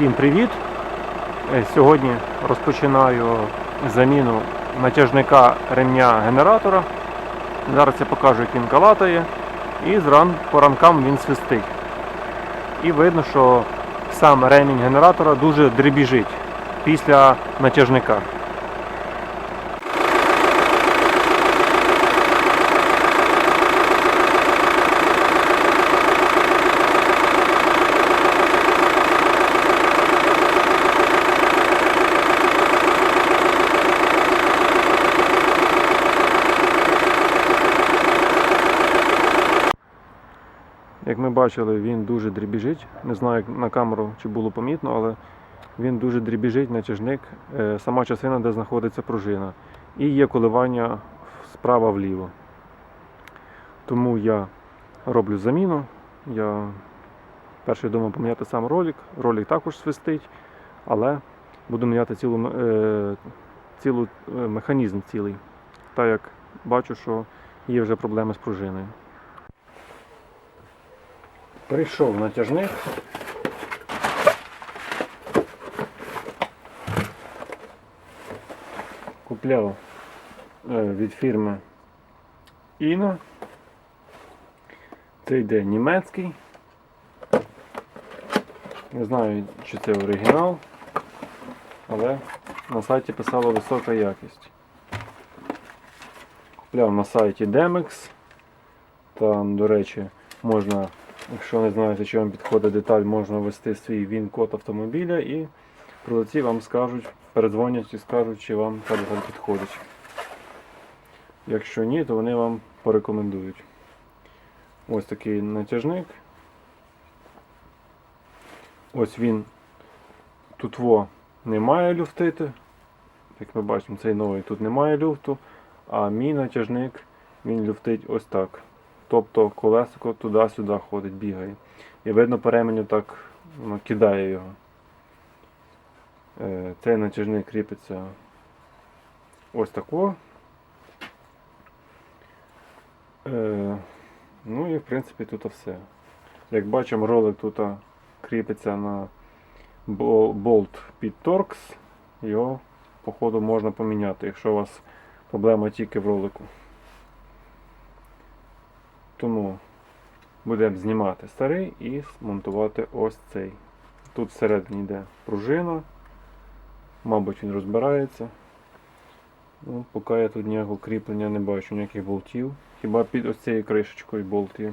Всім привіт! Е, Сьогодні розпочинаю заміну натяжника ремня генератора. Зараз я покажу, як він калатає. І зран по ранкам він свистить. І видно, що сам ремінь генератора дуже дребіжить після натяжника. Бачили, він дуже дрібіжить. Не знаю, на камеру чи було помітно, але він дуже дрібіжить натяжник, е, сама частина, де знаходиться пружина. І є коливання справа вліво. Тому я роблю заміну. Я перший думав поміняти сам ролик. Ролик також свистить, але буду міняти цілу, е, цілу е, механізм цілий. Так як бачу, що є вже проблеми з пружиною. Прийшов натяжник. Купляв е, від фірми Іна. Це йде німецький. Не знаю, чи це оригінал, але на сайті писало висока якість. Купляв на сайті Demex. Там, до речі, можна Якщо не знаєте, чи вам підходить деталь, можна ввести свій він-код автомобіля і продавці вам скажуть, передзвонять і скажуть, чи вам та деталь підходить. Якщо ні, то вони вам порекомендують. Ось такий натяжник. Ось він тут во немає люфтити. Як ми бачимо, цей новий тут немає люфту, а мій натяжник він люфтить ось так. Тобто колесико туди-сюди ходить, бігає. І видно по ременю так воно кидає його. Е, Цей натяжник кріпиться ось тако. Е, Ну і в принципі тут все. Як бачимо, ролик тут кріпиться на бол- болт під торкс. Його, походу, можна поміняти, якщо у вас проблема тільки в ролику. Тому будемо знімати старий і монтувати ось цей. Тут всередині йде пружина. Мабуть, він розбирається. Ну, Поки я тут ніякого кріплення не бачу, ніяких болтів. Хіба під ось цією кришечкою болт є.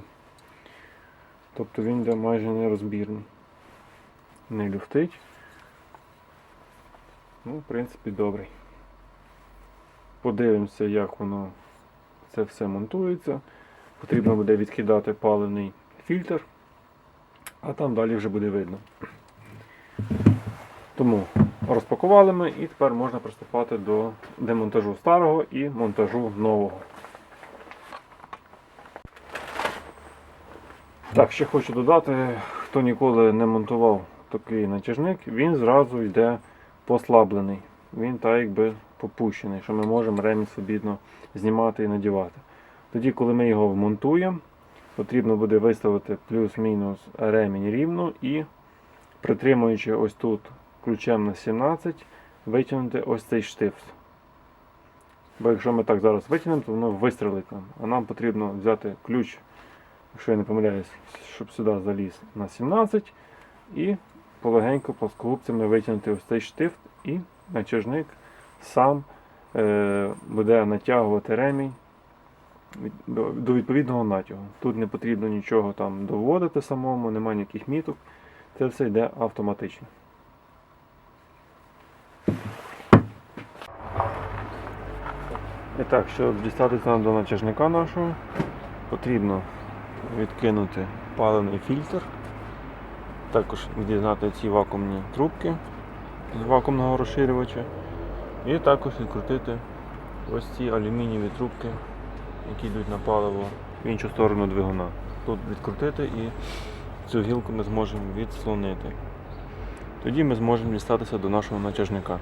Тобто він йде майже нерозбірний. Не люфтить. Ну, в принципі, добрий. Подивимося, як воно це все монтується. Потрібно буде відкидати паливний фільтр, а там далі вже буде видно. Тому розпакували ми і тепер можна приступати до демонтажу старого і монтажу нового. Так, ще хочу додати, хто ніколи не монтував такий натяжник, він зразу йде послаблений. Він так якби попущений, що ми можемо ремінь свобідно знімати і надівати. Тоді, коли ми його вмонтуємо, потрібно буде виставити плюс-мінус ремінь рівно і притримуючи ось тут ключем на 17, витягнути ось цей штифт. Бо якщо ми так зараз витягнемо, то воно вистрелить нам. А нам потрібно взяти ключ, якщо я не помиляюсь, щоб сюди заліз на 17 і полегенько плоскогубцями витягнути ось цей штифт і натяжник сам е, буде натягувати ремінь до, відповідного натягу. Тут не потрібно нічого там доводити самому, немає ніяких міток. Це все йде автоматично. І так, щоб дістатися до натяжника нашого, потрібно відкинути паливний фільтр, також від'єднати ці вакуумні трубки з вакуумного розширювача, і також відкрутити ось ці алюмінієві трубки які йдуть на паливо в іншу сторону двигуна. Тут відкрутити і цю гілку ми зможемо відслонити. Тоді ми зможемо дістатися до нашого натяжника.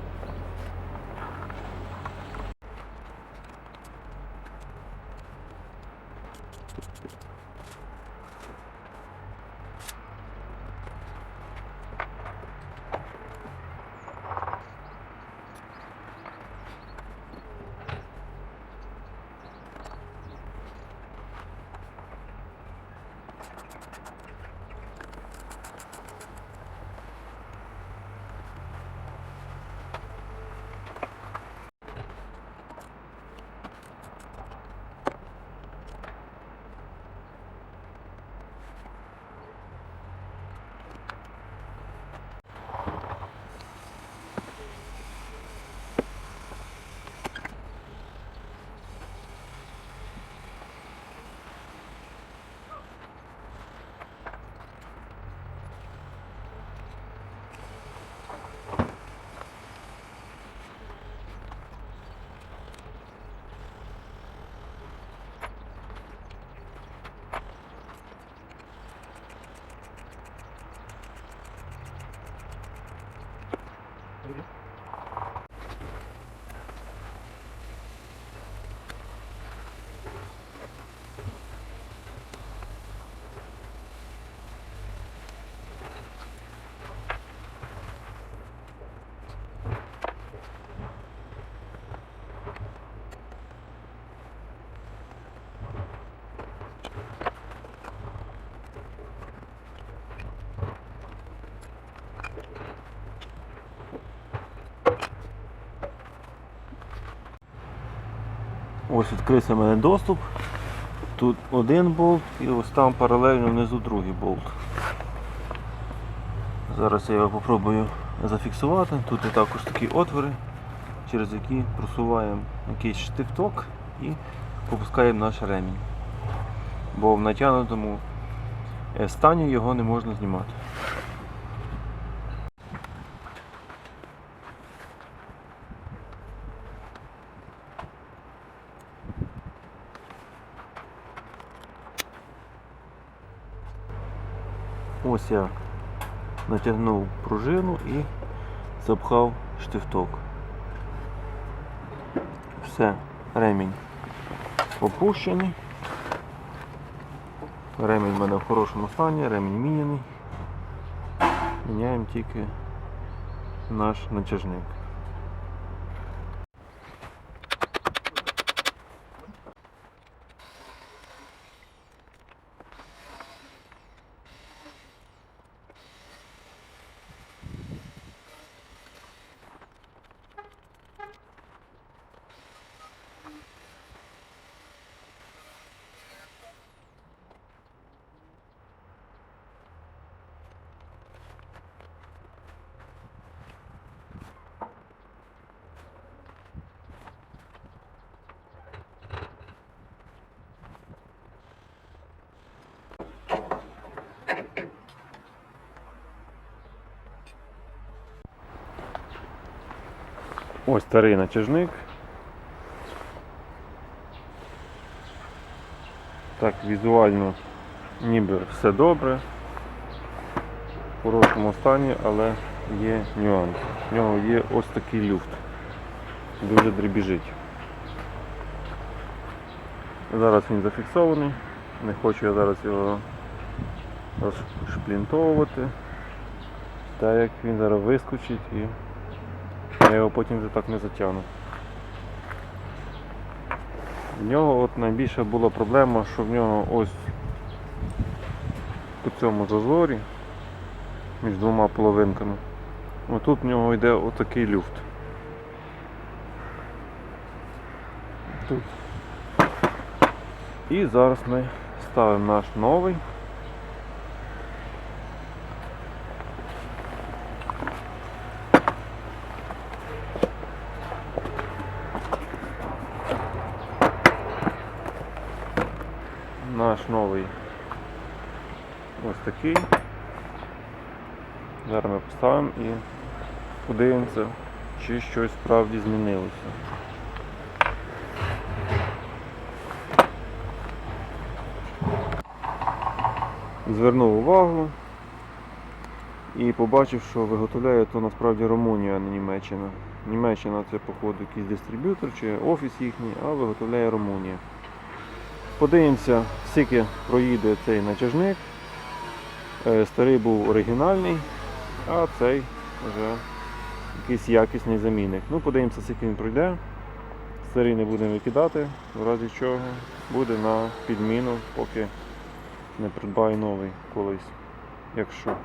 Ось відкрився в мене доступ. Тут один болт і ось там паралельно внизу другий болт. Зараз я його попробую зафіксувати. Тут є також такі отвори, через які просуваємо якийсь штифток і попускаємо наш ремінь. Бо в натягнутому е, стані його не можна знімати. Ось я натягнув пружину і запхав штифток. Все, ремінь опущений. Ремінь в мене в хорошому стані, ремінь міняний. Міняємо тільки наш натяжник. Ось старий натяжник. Так, візуально ніби все добре. В хорошому стані, але є нюанс. В нього є ось такий люфт. Дуже дребіжить. Зараз він зафіксований. Не хочу я зараз його розшплінтовувати. Так як він зараз вискочить і я його потім вже так не затягну. В нього от найбільша була проблема, що в нього ось по цьому зазорі між двома половинками. Отут в нього йде отакий люфт. Тут. І зараз ми ставимо наш новий. Наш новий ось такий. Зараз ми поставимо і подивимося, чи щось справді змінилося. Звернув увагу і побачив, що виготовляє то насправді Румунія, а не Німеччина. Німеччина це, походу, якийсь дистриб'ютор чи офіс їхній, а виготовляє Румунія. Подивимося, скільки проїде цей натяжник. Е, Старий був оригінальний, а цей вже якийсь якісний замінник. Ну, подивимося, скільки він пройде. Старий не будемо викидати, в разі чого буде на підміну, поки не придбаю новий колись, якщо.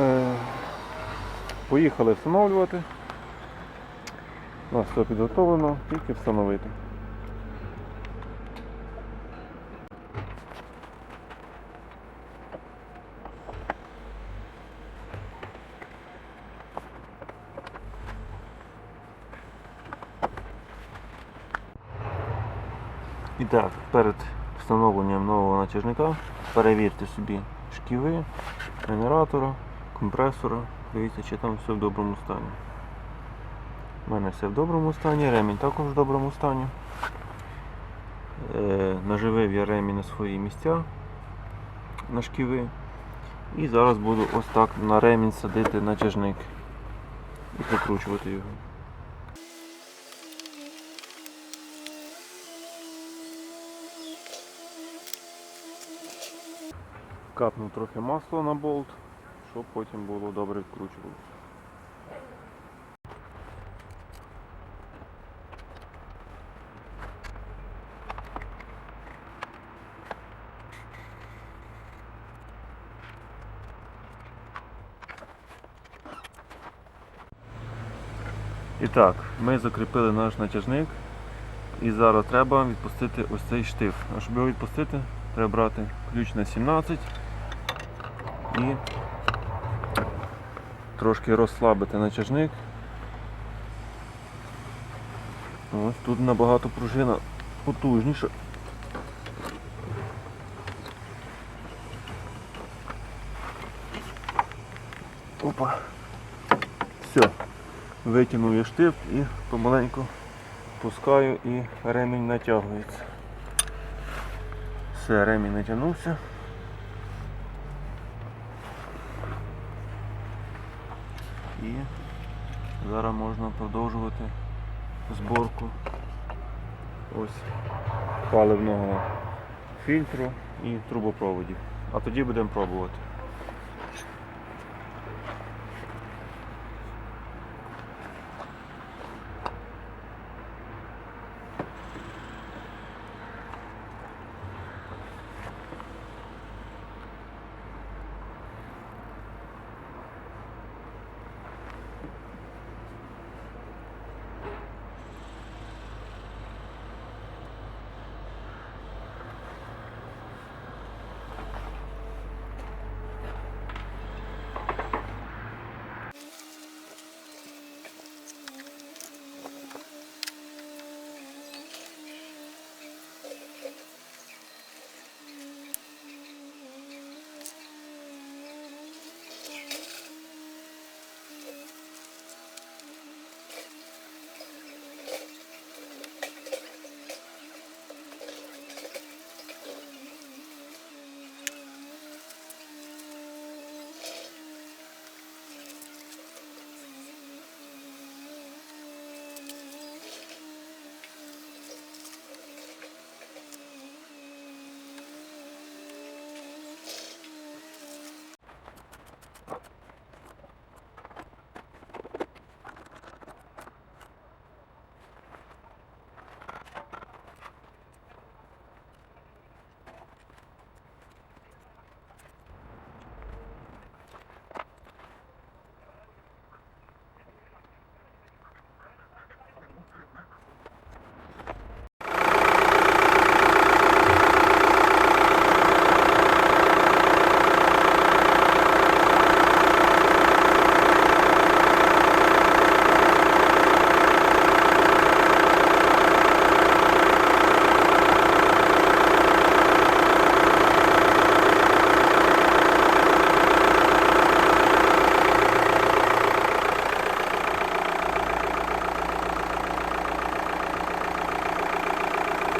Е, Поїхали встановлювати. У нас все підготовлено, тільки встановити. І так, перед встановленням нового натяжника перевірте собі шківи, генератора, компресора. Дивіться, чи там все в доброму стані. У мене все в доброму стані, ремінь також в доброму стані. Е, наживив я ремінь на свої місця на шківи. І зараз буду ось так на ремінь садити натяжник. і прикручувати його. Капнув трохи масла на болт, щоб потім було добре відкручувати. І так, ми закріпили наш натяжник. І зараз треба відпустити ось цей штиф. А щоб його відпустити, треба брати ключ на 17 і трошки розслабити натяжник. Ось тут набагато пружина потужніша. Опа. Все. Витягнув я штиф і помаленьку пускаю і ремінь натягується. Все, ремінь натягнувся. І зараз можна продовжувати зборку ось паливного фільтру і трубопроводів. А тоді будемо пробувати.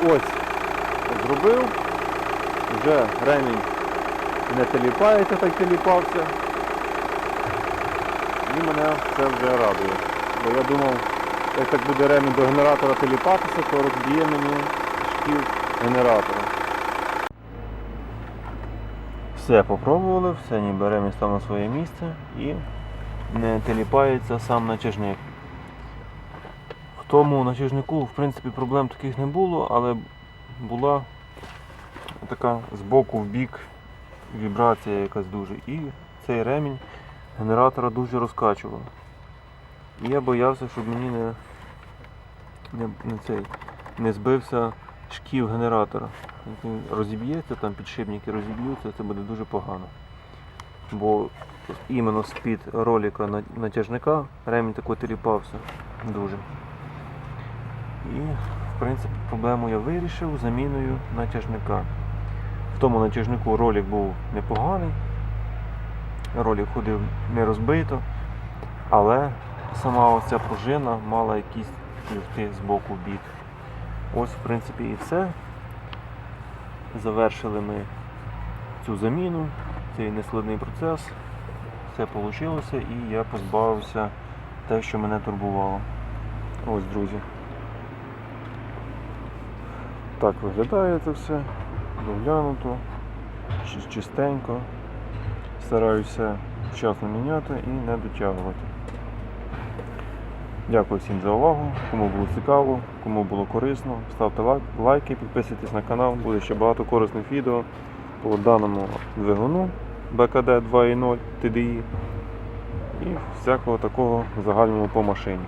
Ось зробив. Вже ремінь не теліпається, так теліпався. І мене це вже радує. Бо я думав, як так буде ремінь до генератора теліпатися, то розб'є мені шків генератора. Все попробували, все ніби ремінь став на своє місце і не теліпається сам натяжник. Тому натяжнику, в принципі, проблем таких не було, але була така з боку в бік вібрація якась дуже. І цей ремінь генератора дуже розкачував. І я боявся, щоб мені не, не, не, цей, не збився шків генератора. Розіб'ється, там підшипники розіб'ються, це буде дуже погано. Бо іменно з-під ролика натяжника ремінь тако теліпався дуже. І, в принципі, проблему я вирішив заміною натяжника. В тому натяжнику ролик був непоганий, ролик ходив не розбито, але сама оця пружина мала якісь люфти з боку бік. Ось, в принципі, і все. Завершили ми цю заміну, цей нескладний процес. Все вийшло і я позбавився те, що мене турбувало. Ось, друзі. Так виглядає це все. Доглянуто, чи- чистенько. Стараюся вчасно міняти і не дотягувати. Дякую всім за увагу. Кому було цікаво, кому було корисно, ставте лайк- лайки, підписуйтесь на канал, буде ще багато корисних відео по даному двигуну БКД 2.0 TDI і всякого такого загальному по машині.